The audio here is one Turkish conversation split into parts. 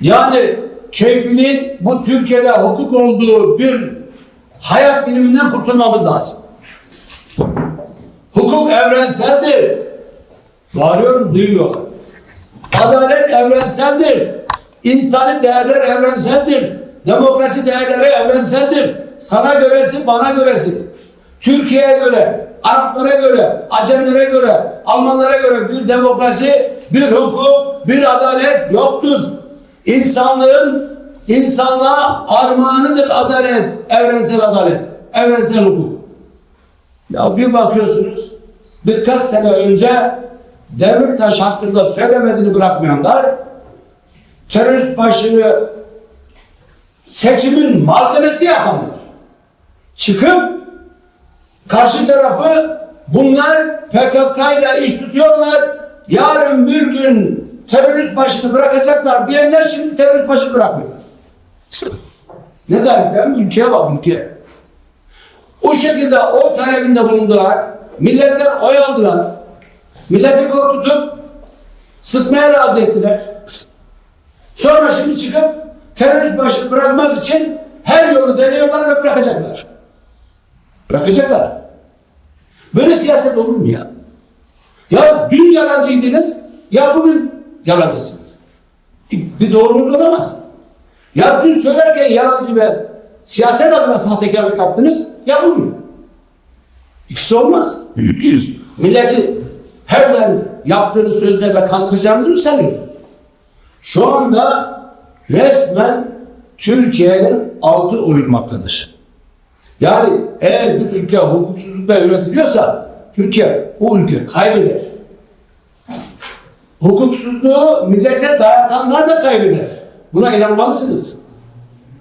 Yani keyfinin bu Türkiye'de hukuk olduğu bir hayat diliminden kurtulmamız lazım. Hukuk evrenseldir. Bağırıyorum duymuyorlar. Adalet evrenseldir. İnsani değerler evrenseldir. Demokrasi değerleri evrenseldir. Sana göresi, bana göresi. Türkiye'ye göre, Araplara göre, Acemlere göre, Almanlara göre bir demokrasi, bir hukuk, bir adalet yoktur. İnsanlığın insanlığa armağanıdır adalet, evrensel adalet, evrensel hukuk. Ya bir bakıyorsunuz birkaç sene önce Demirtaş hakkında söylemediğini bırakmayanlar terörist başını seçimin malzemesi yapanlar çıkıp karşı tarafı bunlar PKK ile iş tutuyorlar yarın bir gün terörist başını bırakacaklar diyenler şimdi terörist başını bırakmıyorlar. Ne garip değil mi? Ülkeye bak ülkeye. O şekilde o talebinde bulundular. Milletten oy aldılar. Milleti korkutup sıkmaya razı ettiler. Sonra şimdi çıkıp terörist başını bırakmak için her yolu deniyorlar ve bırakacaklar. Bırakacaklar. Böyle siyaset olur mu ya? Ya dün yalancıydınız, ya bugün yalancısınız. Bir doğrunuz olamaz. Ya dün söylerken yalancı ve siyaset adına sahtekarlık yaptınız, ya bugün. İkisi olmaz. Milleti her daim yaptığınız sözlerle kandıracağınızı mı sanıyorsunuz? Şu anda resmen Türkiye'nin altı oyulmaktadır. Yani eğer bir ülke hukuksuzlukla yönetiliyorsa Türkiye o ülke kaybeder. Hukuksuzluğu millete dayatanlar da kaybeder. Buna inanmalısınız.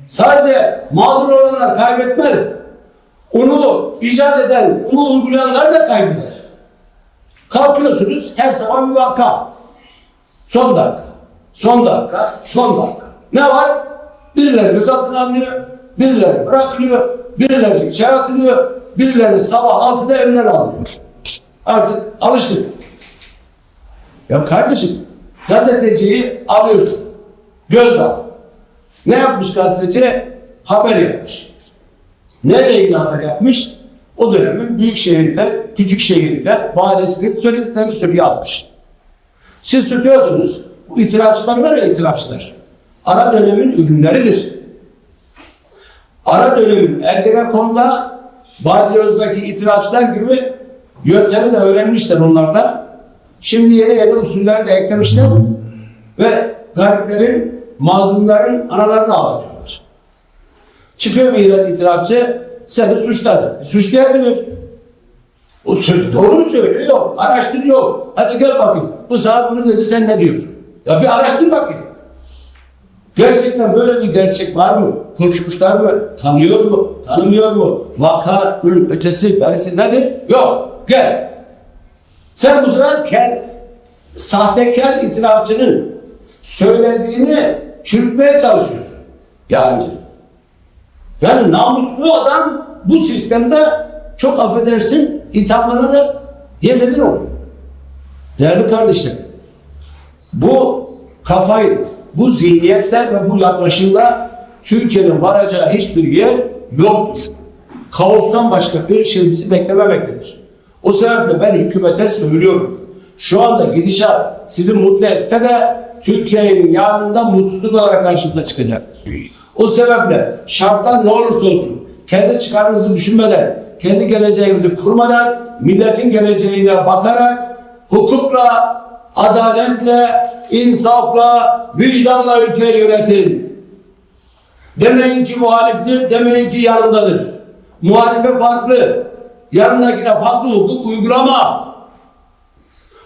Sadece mağdur olanlar kaybetmez. Onu icat eden, onu uygulayanlar da kaybeder. Kalkıyorsunuz her zaman bir vaka. Son dakika, son dakika, son dakika. Ne var? Birileri gözaltına alınıyor, birileri bırakılıyor, birileri içeri atılıyor, birileri sabah 6'da evden alınıyor. Artık alıştık. Ya kardeşim, gazeteciyi alıyorsun. Gözdağı. Ne yapmış gazeteci? Haber yapmış. Neyle ilgili haber yapmış? O dönemin büyük şehirle, küçük şehirle, valesinin söylediklerini söylüyor yazmış. Siz tutuyorsunuz. Bu itirafçılar var ya itirafçılar. Ara dönemin ürünleridir. Ara dönemin Ergenekon'da Balyoz'daki itirafçılar gibi yöntemi de öğrenmişler onlar da. Şimdi yeni yeni usuller de eklemişler ve gariplerin, mazlumların analarını ağlatıyorlar. Çıkıyor bir itirafçı, seni suçladı. Suçlayabilir. O söz doğru mu söylüyor? Yok. Araştırıyor. Hadi gel bakayım. Bu saat bunu dedi sen ne diyorsun? Ya bir araştır bakayım. Gerçekten böyle bir gerçek var mı? Konuşmuşlar mı? Tanıyor mu? Tanımıyor mu? Vakanın ötesi, berisi nedir? Yok. Gel. Sen bu sefer kel, sahtekar itirafçının söylediğini çürütmeye çalışıyorsun. Yani yani namuslu adam bu sistemde çok affedersin ithamlanır yerlerin oluyor. Değerli kardeşlerim, bu kafayla, bu zihniyetler ve bu yaklaşımla Türkiye'nin varacağı hiçbir yer yoktur. Kaostan başka bir şey bizi beklememektedir. O sebeple ben hükümete söylüyorum. Şu anda gidişat sizi mutlu etse de Türkiye'nin yarında mutsuzluk olarak karşımıza çıkacaktır. O sebeple şartlar ne olursa olsun kendi çıkarınızı düşünmeden, kendi geleceğinizi kurmadan milletin geleceğine bakarak hukukla, adaletle, insafla, vicdanla ülkeyi yönetin. Demeyin ki muhaliftir, demeyin ki yanındadır. Muhalife farklı, yanındakine farklı hukuk uygulama.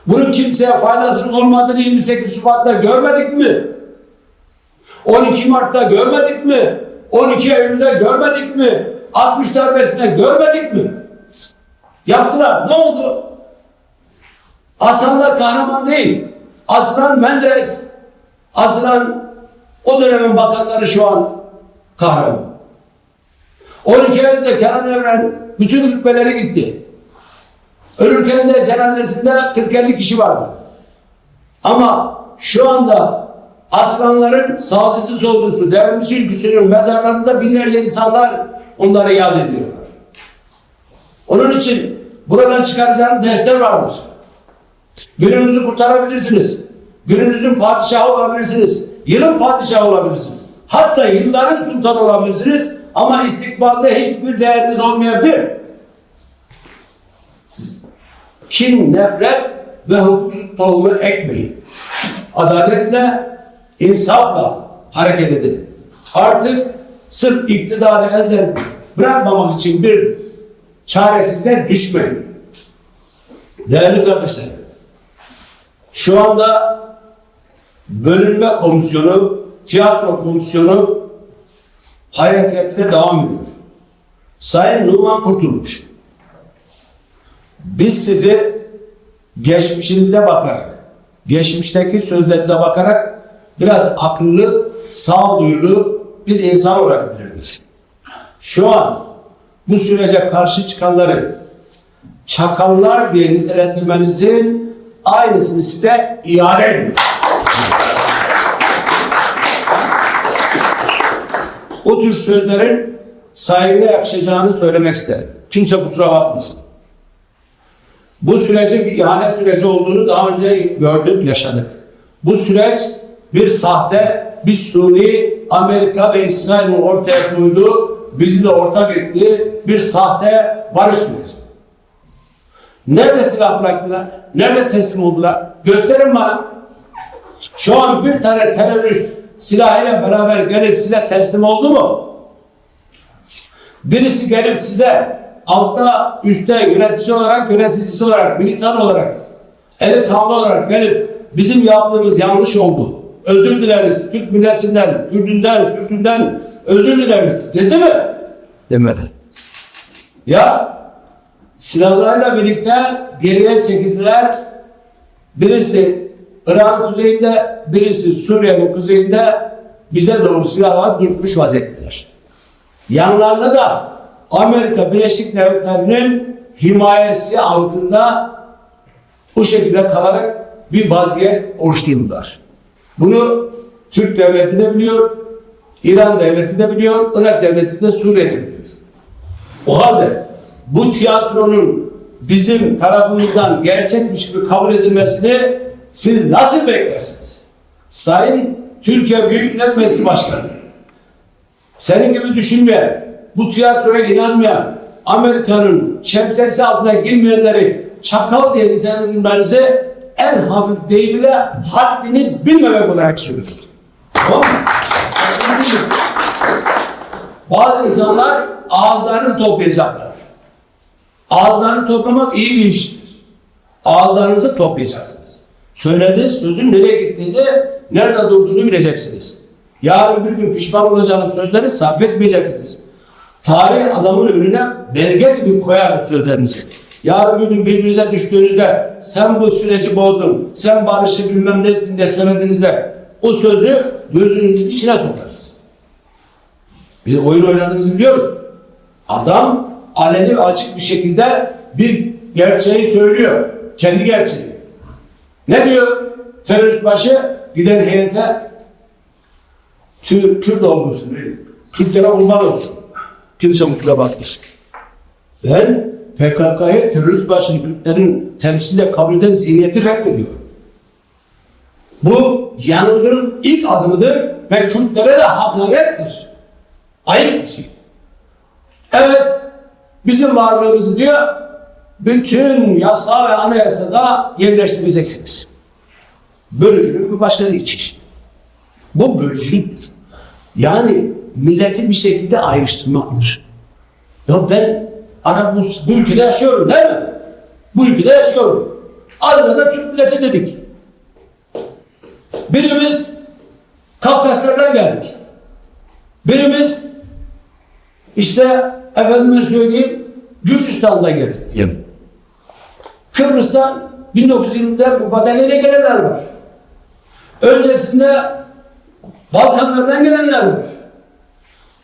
Bunun kimseye faydasının olmadığını 28 Şubat'ta görmedik mi? 12 Mart'ta görmedik mi? 12 Eylül'de görmedik mi? 60 darbesinde görmedik mi? Yaptılar. Ne oldu? Aslanlar kahraman değil. Aslan Menderes, aslan o dönemin bakanları şu an kahraman. 12 Eylül'de Kenan Evren bütün rütbeleri gitti. Ölürken de cenazesinde 40-50 kişi vardı. Ama şu anda aslanların sağcısı solcusu, devrimci ülküsünün mezarlarında binlerce insanlar onları yad ediyorlar. Onun için buradan çıkaracağınız dersler vardır. Gününüzü kurtarabilirsiniz. Gününüzün padişahı olabilirsiniz. Yılın padişahı olabilirsiniz. Hatta yılların sultanı olabilirsiniz. Ama istikbalde hiçbir değeriniz olmayabilir. Kin, nefret ve hukuksuz tohumu ekmeyin. Adaletle, insafla hareket edin. Artık sırf iktidarı elden bırakmamak için bir çaresizliğe düşmeyin. Değerli kardeşlerim, şu anda bölünme komisyonu, tiyatro komisyonu hayatiyetine devam ediyor. Sayın Numan Kurtulmuş, biz sizi geçmişinize bakarak, geçmişteki sözlerinize bakarak biraz akıllı, sağduyulu bir insan olarak biliriz. Şu an bu sürece karşı çıkanları çakallar diye nitelendirmenizin aynısını size iade ediyorum. O tür sözlerin sahibine yakışacağını söylemek isterim. Kimse kusura bakmasın. Bu sürecin bir ihanet süreci olduğunu daha önce gördük, yaşadık. Bu süreç bir sahte, bir suni Amerika ve İsrail'in ortaya koyduğu, bizi de ortak ettiği bir sahte barış süreci. Nerede silah bıraktılar? Nerede teslim oldular? Gösterin bana. Şu an bir tane terörist silahıyla beraber gelip size teslim oldu mu? Birisi gelip size altta, üstte yönetici olarak, yöneticisi olarak, militan olarak, eli kanlı olarak gelip bizim yaptığımız yanlış oldu. Özür dileriz Türk milletinden, Kürdünden, Türkünden özür dileriz dedi mi? Demedi. Ya silahlarla birlikte geriye çekildiler. Birisi Irak'ın kuzeyinde, birisi Suriye'nin kuzeyinde bize doğru silahlar dürtmüş vaziyetteler. Yanlarında da Amerika Birleşik Devletleri'nin himayesi altında bu şekilde kalarak bir vaziyet oluşturdular. Bunu Türk devleti de biliyor, İran devleti de biliyor, Irak devleti de Suriye de biliyor. O halde bu tiyatronun bizim tarafımızdan gerçekmiş gibi kabul edilmesini siz nasıl beklersiniz? Sayın Türkiye Büyük Millet Meclisi Başkanı, senin gibi düşünmeyen, bu tiyatroya inanmayan, Amerika'nın şemsiyesi altına girmeyenleri çakal diye nitelendirmenizi en hafif deyimiyle haddini bilmemek olarak söylüyorum. Tamam mı? Bazı insanlar ağızlarını toplayacaklar. Ağızlarını toplamak iyi bir iştir. Ağızlarınızı toplayacaksınız. Söylediğiniz sözün nereye gittiğini, nerede durduğunu bileceksiniz. Yarın bir gün pişman olacağınız sözleri sarf etmeyeceksiniz. Tarih adamın önüne belge gibi koyar sözlerinizi. Yarın bir gün birbirinize düştüğünüzde sen bu süreci bozdun, sen barışı bilmem ne ettin diye söylediğinizde o sözü gözünüzün içine sokarız. Biz oyun oynadığınızı biliyoruz. Adam aleni açık bir şekilde bir gerçeği söylüyor. Kendi gerçeği. Ne diyor? Terörist başı giden heyete Türk, Kürt olmasın. Kürtlere kurban olsun. Kimse kusura bakmasın. Ben PKK'yı terörist başını Kürtlerin temsiliyle kabul eden zihniyeti reddediyorum. Bu yanılgının ilk adımıdır ve Kürtlere de hakarettir. Ayıp bir şey. Evet, bizim varlığımızı diyor, bütün yasa ve anayasada yerleştireceksiniz. Bölücülük bir başka bir iç. Bu bölücülüktür. Yani milleti bir şekilde ayrıştırmaktır. Ya ben Arap bu, ülkede yaşıyorum değil mi? Bu ülkede yaşıyorum. Adına da Türk milleti dedik. Birimiz Kafkaslardan geldik. Birimiz işte efendime söyleyeyim Gürcistan'dan geldik. Yem. Kıbrıs'tan 1920'de bu badeneyle gelenler var. Öncesinde Balkanlardan gelenler var.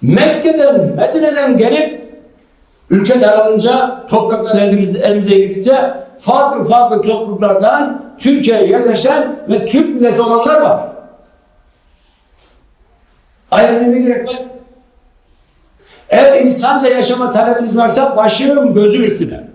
Mekke'den, Medine'den gelip ülke daralınca, topraklar elimizde, elimize gidince farklı farklı topluluklardan Türkiye'ye yerleşen ve Türk milleti olanlar var. Ayrılmaya ne gerek var? Eğer insanca yaşama talebiniz varsa başım gözüm üstüne.